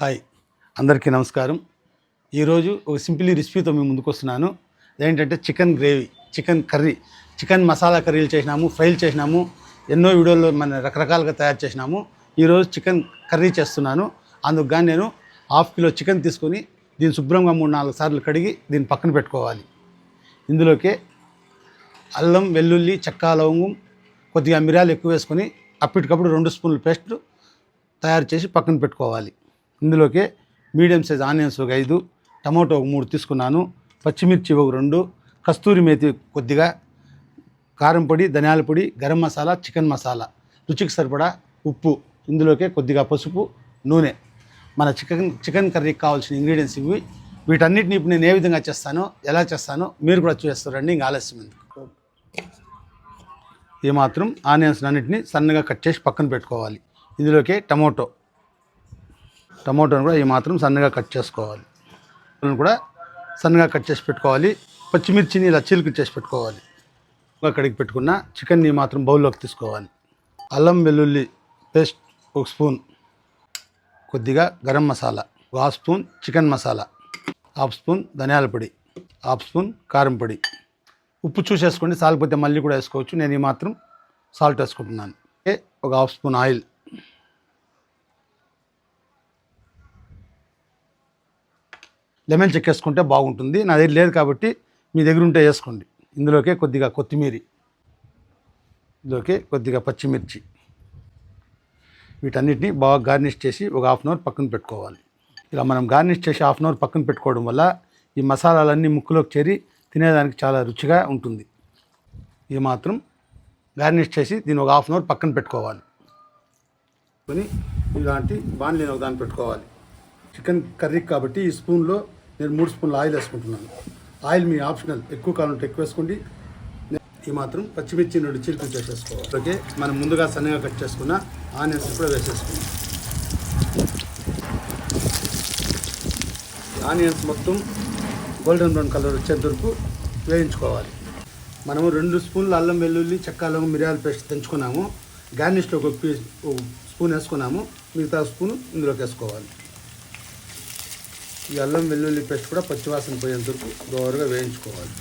Hi. అందరికీ నమస్కారం. ఈరోజు ఒక సింపుల్ రెసిపీతో మేము ముందుకు వస్తున్నాను. ఏంటంటే chicken gravy chicken curry chicken masala కర్రీలు చేసినాము ఫ్రైలు చేసినాము ఎన్నో వీడియోల్లో మన రకరకాలుగా తయారు చేసినాము. ఈరోజు చికెన్ కర్రీ చేస్తున్నాను. అందుకు కానీ నేను హాఫ్ కిలో చికెన్ తీసుకొని దీన్ని శుభ్రంగా మూడు నాలుగు సార్లు కడిగి దీన్ని పక్కన పెట్టుకోవాలి. ఇందులోకి అల్లం వెల్లుల్లి చెక్క లవంగం కొద్దిగా మిరియాలు ఎక్కువ వేసుకొని అప్పటికప్పుడు రెండు స్పూన్ల పేస్ట్ తయారు చేసి పక్కన పెట్టుకోవాలి. ఇందులోకి మీడియం సైజ్ ఆనియన్స్ ఒక ఐదు టమాటో ఒక మూడు తీసుకున్నాను పచ్చిమిర్చి ఒక రెండు కస్తూరి మేతి కొద్దిగా కారం పొడి ధనియాల పొడి గరం మసాలా చికెన్ మసాలా. రుచికి సరిపడా ఉప్పు ఇందులోకే కొద్దిగా పసుపు నూనె. మన చికెన్ చికెన్ కర్రీకి కావాల్సిన ఇంగ్రీడియంట్స్ ఇవి. వీటన్నిటిని ఇప్పుడు నేను ఏ విధంగా చేస్తానో ఎలా చేస్తానో మీరు కూడా చేస్తారండి ఇంకా ఆలస్యం ఎందుకు? ఈ మాత్రం ఆనియన్స్ అన్నిటిని సన్నగా కట్ చేసి పక్కన పెట్టుకోవాలి. ఇందులోకి టమోటో. టమాటోని కూడా ఈ మాత్రం సన్నగా కట్ చేసుకోవాలి. కూడా సన్నగా కట్ చేసి పెట్టుకోవాలి. పచ్చిమిర్చిని ఇలా చీలిక చేసి పెట్టుకోవాలి. కడిగి పెట్టుకున్న చికెన్ని మాత్రం బౌల్లోకి తీసుకోవాలి. అల్లం వెల్లుల్లి పేస్ట్ ఒక స్పూన్ కొద్దిగా గరం మసాలా ఒక half spoon chicken masala half spoon ధనియాల పొడి హాఫ్ స్పూన్ కారం పొడి. ఉప్పు చూసేసుకోండి సాల్పోతే మళ్ళీ కూడా వేసుకోవచ్చు. నేను ఈ మాత్రం సాల్ట్ వేసుకుంటున్నాను. ఒక హాఫ్ స్పూన్ ఆయిల్ లెమన్ చెక్కేసుకుంటే బాగుంటుంది. నా దగ్గర లేదు కాబట్టి మీ దగ్గర ఉంటే వేసుకోండి. ఇందులోకే కొద్దిగా కొత్తిమీర. ఇందులోకే కొద్దిగా పచ్చిమిర్చి. వీటన్నిటిని బాగా గార్నిష్ చేసి ఒక హాఫ్ అన్ అవర్ పక్కన పెట్టుకోవాలి. ఇలా మనం గార్నిష్ చేసి హాఫ్ అన్ అవర్ పక్కన పెట్టుకోవడం వల్ల ఈ మసాలాలన్నీ ముక్కులోకి చేరి తినేదానికి చాలా రుచిగా ఉంటుంది. ఇది మాత్రం గార్నిష్ చేసి దీన్ని ఒక హాఫ్ అన్ అవర్ పక్కన పెట్టుకోవాలి. కొని ఇలాంటి బాణలిని ఒక దాన్ని పెట్టుకోవాలి. చికెన్ కర్రీ కాబట్టి ఈ స్పూన్లో నేను మూడు స్పూన్ల ఆయిల్ వేసుకుంటున్నాను. ఆయిల్ మీ ఆప్షనల్. ఎక్కువ కాలం ఎక్కువ వేసుకోండి. ఈ మాత్రం పచ్చిమిర్చి రెండు చీలికలు చేసేసుకోవాలి. ఓకే? మనం ముందుగా సన్నగా కట్ చేసుకున్న ఆనియన్స్ కూడా వేసేసుకుందాం. ఆనియన్స్ మొత్తం గోల్డెన్ బ్రౌన్ కలర్ వచ్చేంత వరకు వేయించుకోవాలి. మనము రెండు స్పూన్లు అల్లం వెల్లుల్లి చెక్క లవంగం మిరియాల పేస్ట్ తెంచుకున్నాము. గార్నిష్లో ఒక పీస్ ఒక స్పూన్ వేసుకున్నాము. మిగతా స్పూన్ ఇందులోకి వేసుకోవాలి. ఈ అల్లం వెల్లుల్లి పేస్ట్ కూడా పచ్చివాసన పోయేంత వరకు దోరగా వేయించుకోవాలి.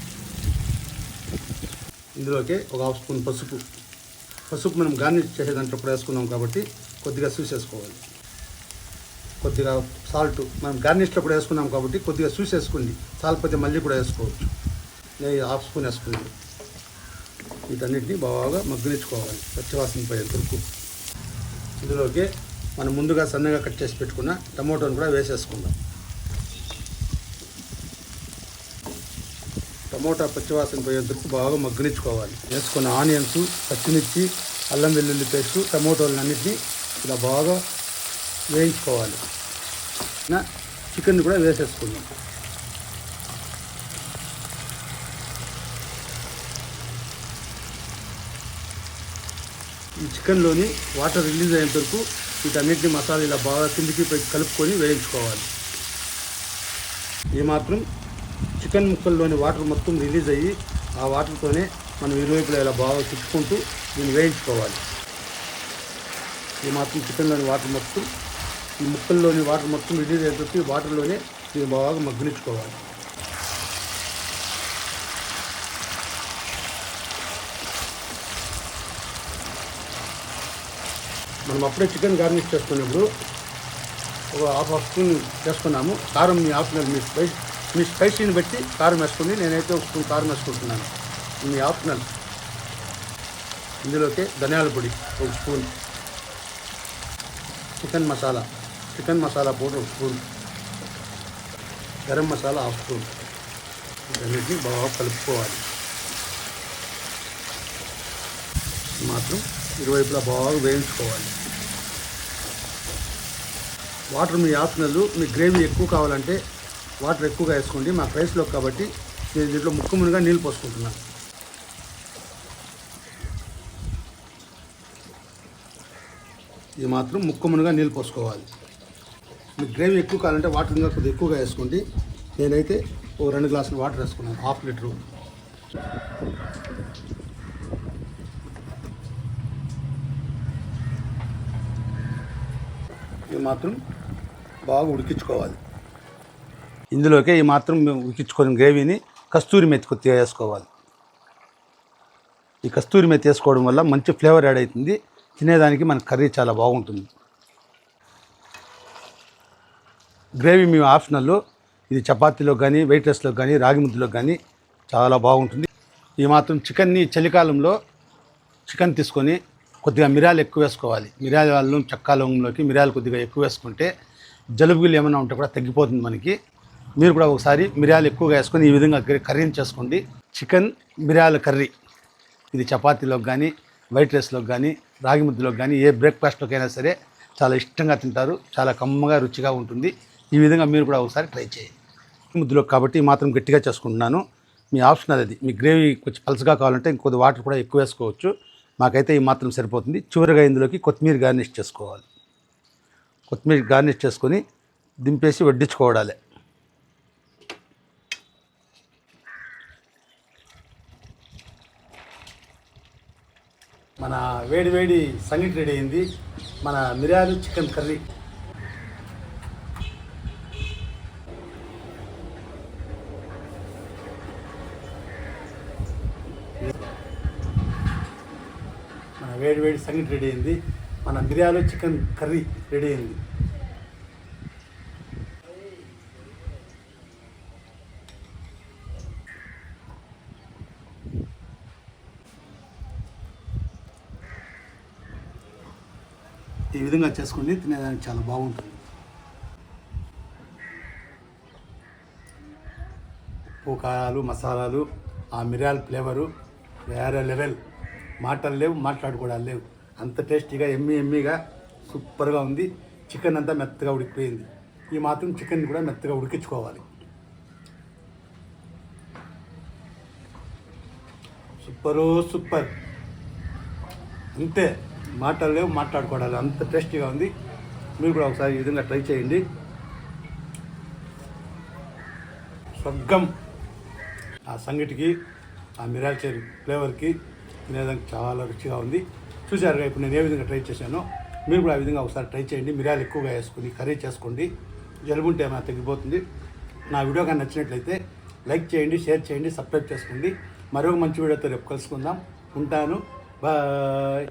ఇందులోకి ఒక హాఫ్ స్పూన్ పసుపు. పసుపు మనం గార్నిష్ చేసే దాంట్లో కూడా వేసుకున్నాం కాబట్టి కొద్దిగా చూసేసుకోవాలి. కొద్దిగా సాల్ట్ మనం గార్నిష్లో కూడా వేసుకున్నాం కాబట్టి కొద్దిగా చూసేసుకోండి. సాల్ట్ సాల్పోతే మళ్ళీ కూడా వేసుకోవచ్చు. నేను హాఫ్ స్పూన్ వేసుకున్నాను. వీటన్నిటిని బాగా మగ్గనిచ్చుకోవాలి పచ్చివాసన పోయేంత వరకు. ఇందులోకి మనం ముందుగా సన్నగా కట్ చేసి పెట్టుకున్న టమోటాను కూడా వేసేసుకుందాం. టమోటా పచ్చివాసన పోయేంత వరకు బాగా మగ్గనిచ్చుకోవాలి. వేసుకున్న ఆనియన్స్ పచ్చిమిర్చి అల్లం వెల్లుల్లి పేస్ట్ టమోటోలను అన్నిటిని ఇలా బాగా వేయించుకోవాలి. నా చికెన్ కూడా వేసేసుకుందాం. ఈ చికెన్లోని వాటర్ రిలీజ్ అయ్యేంత వరకు వీటన్నిటిని మసాలా ఇలా బాగా కిందికి కలుపుకొని వేయించుకోవాలి. ఈ మాత్రం చికెన్ ముక్కల్లోని వాటర్ మొత్తం రిలీజ్ అయ్యి ఆ వాటర్తోనే మనం ఇరువైపులా ఇలా బాగా చుట్టుకుంటూ దీన్ని వేయించుకోవాలి. ఈ మాత్రం చికెన్లోని వాటర్ మొత్తం ఈ ముక్కల్లోని వాటర్ మొత్తం రిలీజ్ అయిపోతే ఈ వాటర్లోనే దీన్ని బాగా మగ్గిలించుకోవాలి మనం అప్పుడే చికెన్ గార్నిష్ చేసుకున్నప్పుడు ఒక హాఫ్ హాఫ్ స్పూన్ చేసుకున్నాము. కారం మీ ఆప్షనల్ మీ స్పైస్ మీ స్పైసీని బట్టి కారం వేసుకుని నేనైతే ఒక స్పూన్ కారం వేసుకుంటున్నాను మీ ఆప్షనల్ ఇందులోకి ధనియాల పొడి ఒక spoon. Chicken masala. Chicken masala powder ఒక spoon. Garam masala half spoon. వీటన్నిటిని బాగా కలుపుకోవాలి. మాత్రం ఇరువైపులా బాగా వేయించుకోవాలి. వాటర్ మీ ఆప్షనల్ మీ గ్రేవీ ఎక్కువ కావాలంటే వాటర్ ఎక్కువగా వేసుకోండి. మా రైస్లో కాబట్టి నేను దీంట్లో ముక్కు మునిగా నీళ్ళు పోసుకుంటున్నాను. ఇది మాత్రం ముక్కు మునిగా నీళ్ళు పోసుకోవాలి. మీకు గ్రేవీ ఎక్కువ కావాలంటే వాటర్ ఇంకా కొద్దిగా ఎక్కువగా వేసుకోండి. నేనైతే ఓ రెండు గ్లాసులు వాటర్ వేసుకున్నాను. Half litre. ఇది మాత్రం బాగా ఉడికించుకోవాలి. ఇందులోకే ఈ మాత్రం మేము ఉడికించుకొని గ్రేవీని కస్తూరి మెత్తి కొద్దిగా వేసుకోవాలి. ఈ కస్తూరి మెత్తి వేసుకోవడం వల్ల మంచి ఫ్లేవర్ యాడ్ అవుతుంది. తినేదానికి మన కర్రీ చాలా బాగుంటుంది. గ్రేవీ మేము ఆప్షనల్ ఇది చపాతీలో కానీ వైట్ రైస్లో కానీ రాగి ముద్దలో కానీ చాలా బాగుంటుంది. ఈ మాత్రం చికెన్ని చలికాలంలో చికెన్ తీసుకొని కొద్దిగా మిరియాలు ఎక్కువ వేసుకోవాలి. మిరియాల వాళ్ళు చక్కా లవంగంలోకి మిరియాలు కొద్దిగా ఎక్కువ వేసుకుంటే జలుబులు ఏమైనా ఉంటే కూడా తగ్గిపోతుంది మనకి. మీరు కూడా ఒకసారి మిరియాలు ఎక్కువగా వేసుకొని ఈ విధంగా కర్రీని చేసుకోండి. చికెన్ మిరియాల కర్రీ. ఇది చపాతీలోకి కానీ వైట్ రైస్లోకి కానీ రాగి ముద్దలోకి కానీ ఏ బ్రేక్ఫాస్ట్లోకి అయినా సరే చాలా ఇష్టంగా తింటారు. చాలా కమ్మగా రుచిగా ఉంటుంది. ఈ విధంగా మీరు కూడా ఒకసారి ట్రై చేయండి. ముద్దులో కాబట్టి మాత్రం గట్టిగా చేసుకుంటున్నాను. మీ ఆప్షనల్ అది. మీ గ్రేవీ కొంచెం పలసగా కావాలంటే ఇంకొద్ది వాటర్ కూడా ఎక్కువ వేసుకోవచ్చు. మాకైతే ఈ మాత్రం సరిపోతుంది. చివరిగా ఇందులోకి కొత్తిమీర గార్నిష్ చేసుకోవాలి. కొత్తిమీర గార్నిష్ చేసుకొని దింపేసి వడ్డించుకోవడాలి. మన వేడి వేడి సంగటి రెడీ అయింది. మన మిరియాలు చికెన్ కర్రీ. మన వేడి వేడి సంగటి రెడీ అయింది. మన మిరియాలు చికెన్ కర్రీ రెడీ అయింది. విధంగా చేసుకుని తినేదానికి చాలా బాగుంటుంది. ఉప్పు కారాలు మసాలాలు ఆ మిరియాల ఫ్లేవరు వేరే లెవెల్. మాటలు లేవు మాట్లాడుకోవడాలు లేవు. అంత టేస్టీగా ఎమ్మి ఎమ్మిగా సూపర్గా ఉంది. చికెన్ అంతా మెత్తగా ఉడికిపోయింది. ఈ మాత్రం చికెన్ కూడా మెత్తగా ఉడికించుకోవాలి. Super super. అంతే. మాటలు లేవు మాట్లాడుకోవడాలి. అంత టేస్టీగా ఉంది. మీరు కూడా ఒకసారి ఈ విధంగా ట్రై చేయండి. స్వర్గం. ఆ సంగటికి ఆ మిరాల్ చేరి ఫ్లేవర్కి తినేదానికి చాలా రుచిగా ఉంది. చూసారుగా ఇప్పుడు నేను ఏ విధంగా ట్రై చేశానో. మీరు కూడా ఆ విధంగా ఒకసారి ట్రై చేయండి. మిరాలు ఎక్కువగా వేసుకుని కర్రీ చేసుకోండి. జలుబుంటే ఏమైనా తగ్గిపోతుంది. నా వీడియో కానీ నచ్చినట్లయితే లైక్ చేయండి షేర్ చేయండి సబ్స్క్రైబ్ చేసుకోండి. మరొక మంచి వీడియోతో రేపు కలుసుకుందాం. ఉంటాను. బాయ్.